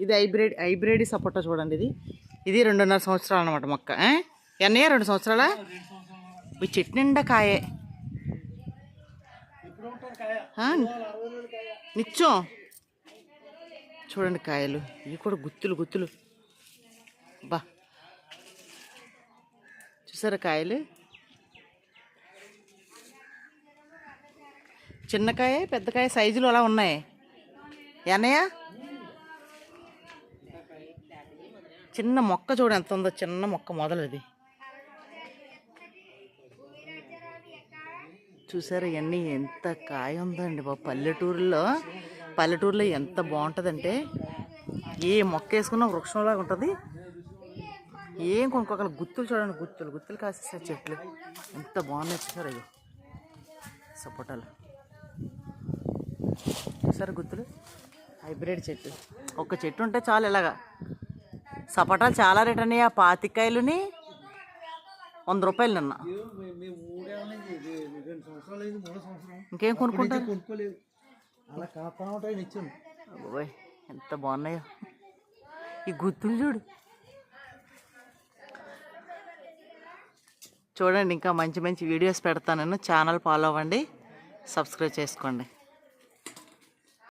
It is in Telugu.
ఇది హైబ్రిడ్ హైబ్రిడ్ సపోటా చూడండి ఇది. ఇది రెండున్నర సంవత్సరాలు అనమాట మొక్క? ఎన్నయ్య? రెండు సంవత్సరాలా? ఈ చెట్టు నిండా కాయే? నిత్యం? చూడండి కాయలు. ఇవి కూడా గుత్తులు గుత్తులు. బా. చూసారా కాయలు? చిన్నకాయ పెద్దకాయ సైజులు అలా ఉన్నాయి. ఎన్నయ్య? చిన్న మొక్క చూడు ఎంత ఉందో చిన్న మొక్క మొదలది. చూసారా ఇవన్నీ ఎంత కాయ ఉందండి బాబు. పల్లెటూరులో పల్లెటూరులో ఎంత బాగుంటుందంటే ఏ మొక్క వేసుకున్న వృక్షంలాగా ఉంటుంది. ఏం కొనుక్కోగల? గుత్తులు చూడండి గుత్తులు. గుత్తులు కాసేసారు చెట్లు. ఎంత బాగున్నాయి చూసారు అవి సపోటాలు. చూసారు గుత్తులు? హైబ్రిడ్ చెట్టు. ఒక చెట్టు ఉంటే చాలు ఇలాగా. సపోటాలు చాలా రేట్ అన్నాయి ఆ పాతికాయలుని వంద రూపాయలు నిన్న ఇంకేం కొనుక్కుంటా కొనుక్కోలేదు ఎంత బాగున్నాయో. ఈ గుత్తులు చూడు. చూడండి ఇంకా మంచి మంచి వీడియోస్ పెడతాను ఛానల్ ఫాలో అవ్వండి సబ్స్క్రైబ్ చేసుకోండి.